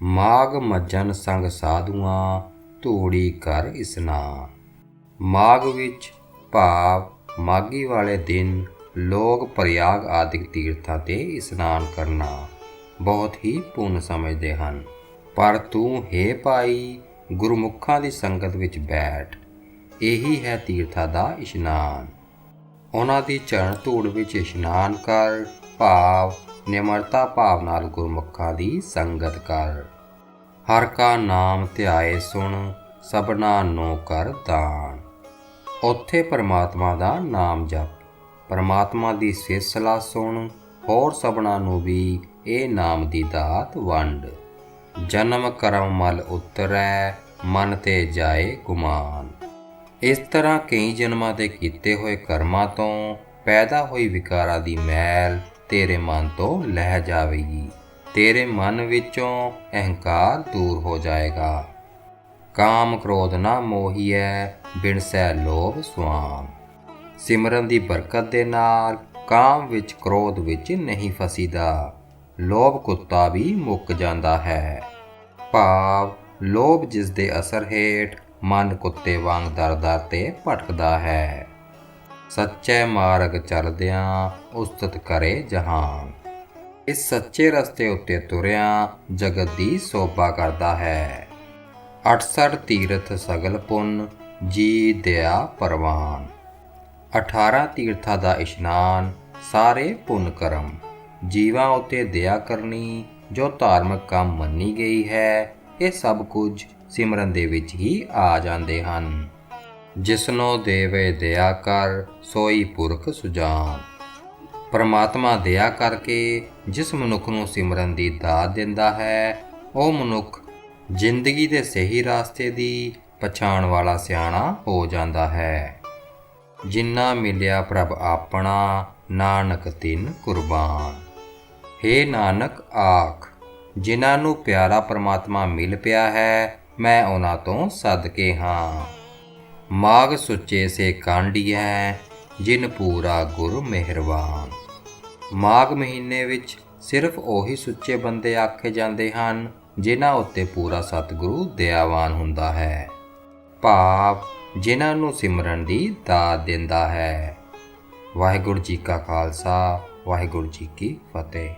ਮਾਗ ਮੱਜਨ ਸੰਗ ਸਾਧੂਆਂ, ਧੂੜੀ ਕਰ ਇਸਨਾਨ ਮਾਗ ਵਿੱਚ ਭਾਵ ਮਾਗੀ ਵਾਲੇ ਦਿਨ ਲੋਕ ਪ੍ਰਯਾਗ ਆਦਿਕ ਤੀਰਥਾਂ ਤੇ ਇਸ਼ਨਾਨ ਕਰਨਾ ਬਹੁਤ ਹੀ ਪੁੰਨ ਸਮਝਦੇ ਹਨ। ਪਰ ਤੂੰ ਹੈ ਭਾਈ, ਗੁਰਮੁਖਾਂ ਦੀ ਸੰਗਤ ਵਿੱਚ ਬੈਠ, ਇਹੀ ਹੈ ਤੀਰਥਾਂ ਦਾ ਇਸ਼ਨਾਨ। ਉਹਨਾਂ ਦੀ ਚਰਨ ਧੂੜ ਵਿੱਚ ਇਸ਼ਨਾਨ ਕਰ ਭਾਵ, ਨਿਮਰਤਾ ਭਾਵ ਨਾਲ ਗੁਰਮੁਖਾਂ ਦੀ ਸੰਗਤ ਕਰ। ਹਰ ਕਾ ਨਾਮ ਧਿਆਏ ਸੁਣ, ਸਭਨਾ ਨੂੰ ਕਰ ਦਾਨ। ਉੱਥੇ ਪਰਮਾਤਮਾ ਦਾ ਨਾਮ ਜਪ। ਪਰਮਾਤਮਾ ਦੀ ਸਿਫਤ ਸੁਣ, ਹੋਰ ਸਭਨਾ ਨੂੰ ਵੀ ਇਹ ਨਾਮ ਦੀ ਦਾਤ ਵੰਡ। ਜਨਮ ਕਰਮ ਮਲ ਉਤਰੈ, ਮਨ ਤੇ ਜਾਏ ਗੁਮਾਨ। ਇਸ ਤਰ੍ਹਾਂ ਕਈ ਜਨਮਾਂ ਦੇ ਕੀਤੇ ਹੋਏ ਕਰਮਾਂ ਤੋਂ ਪੈਦਾ ਹੋਈ ਵਿਕਾਰਾਂ ਦੀ ਮੈਲ ਤੇਰੇ ਮਨ ਤੋਂ ਲਹਿ ਜਾਵੇਗੀ। ਤੇਰੇ ਮਨ ਵਿੱਚੋਂ ਅਹੰਕਾਰ ਦੂਰ ਹੋ ਜਾਏਗਾ। ਕਾਮ ਕ੍ਰੋਧ ਨਾ ਮੋਹੀਐ, ਬਿਨ ਸੈ ਲੋਭ ਸੁਆਮ। ਸਿਮਰਨ ਦੀ ਬਰਕਤ ਦੇ ਨਾਲ ਕਾਮ ਵਿੱਚ ਕ੍ਰੋਧ ਵਿੱਚ ਨਹੀਂ ਫਸੀਦਾ। ਲੋਭ ਕੁੱਤਾ ਵੀ ਮੁੱਕ ਜਾਂਦਾ ਹੈ। ਭਾਵ, ਲੋਭ ਜਿਸ ਦੇ ਅਸਰ ਹੇਠ ਮਨ ਕੁੱਤੇ ਵਾਂਗ ਦਰ-ਦਰ ਤੇ ਭਟਕਦਾ ਹੈ। ਸੱਚੇ ਮਾਰਗ ਚੱਲਦਿਆਂ ਉਸਤਤ ਕਰੇ ਜਹਾਨ। ਇਸ ਸੱਚੇ ਰਸਤੇ ਉੱਤੇ ਤੁਰਿਆ ਜਗਤ ਦੀ ਸੋਭਾ ਕਰਦਾ ਹੈ। 68 ਤੀਰਥ ਸਗਲ ਪੁੰਨ, ਜੀ ਦਇਆ ਪਰਵਾਨ। 18 ਤੀਰਥਾਂ ਦਾ ਇਸ਼ਨਾਨ, ਸਾਰੇ ਪੁੰਨ ਕਰਮ। ਜੀਵਾਂ ਉਤੇ ਦਇਆ ਕਰਨੀ, ਜੋ ਧਾਰਮਿਕ ਕੰਮ ਮੰਨੀ ਗਈ ਹੈ, ਇਹ ਸਭ ਕੁਝ ਸਿਮਰਨ ਦੇ ਵਿੱਚ ਹੀ ਆ ਜਾਂਦੇ ਹਨ। ਜਿਸਨੋ ਦੇਵੇ ਦਇਆ ਕਰ, ਸੋਈ ਪੁਰਖ ਸੁਜਾਨ। ਪਰਮਾਤਮਾ ਦਇਆ ਕਰਕੇ ਜਿਸ ਮਨੁੱਖ ਨੂੰ ਸਿਮਰਨ ਦੀ ਦਾਤ ਦਿੰਦਾ ਹੈ, ਉਹ ਮਨੁੱਖ ਜ਼ਿੰਦਗੀ ਦੇ ਸਹੀ ਰਾਸਤੇ ਦੀ ਪਛਾਣ ਵਾਲਾ ਸਿਆਣਾ ਹੋ ਜਾਂਦਾ ਹੈ। ਜਿੰਨਾ ਮਿਲਿਆ ਪ੍ਰਭ ਆਪਣਾ, ਨਾਨਕ ਤਿੰਨ ਕੁਰਬਾਨ। ਹੇ ਨਾਨਕ ਆਖ, ਜਿਨ੍ਹਾਂ ਨੂੰ ਪਿਆਰਾ ਪਰਮਾਤਮਾ ਮਿਲ ਪਿਆ ਹੈ, ਮੈਂ ਉਹਨਾਂ ਤੋਂ ਸਦਕੇ ਹਾਂ। ਮਾਗ ਸੁੱਚੇ ਸੇ ਕਾਂਡੀਐ, ਜਿਨ ਪੂਰਾ ਗੁਰ ਮਿਹਰਬਾਨ। ਮਾਗ ਮਹੀਨੇ ਵਿੱਚ ਸਿਰਫ ਉਹੀ ਸੁੱਚੇ ਬੰਦੇ ਆਖੇ ਜਾਂਦੇ ਹਨ, ਜਿਨ੍ਹਾਂ ਉੱਤੇ ਪੂਰਾ ਸਤਿਗੁਰੂ ਦਇਆਵਾਨ ਹੁੰਦਾ ਹੈ। ਭਾਵ ਜਿਨ੍ਹਾਂ ਨੂੰ ਸਿਮਰਨ ਦੀ ਦਾਤ ਦਿੰਦਾ ਹੈ। ਵਾਹਿਗੁਰੂ ਜੀ ਕਾ ਖਾਲਸਾ, ਵਾਹਿਗੁਰੂ ਜੀ ਕੀ ਫਤਿਹ।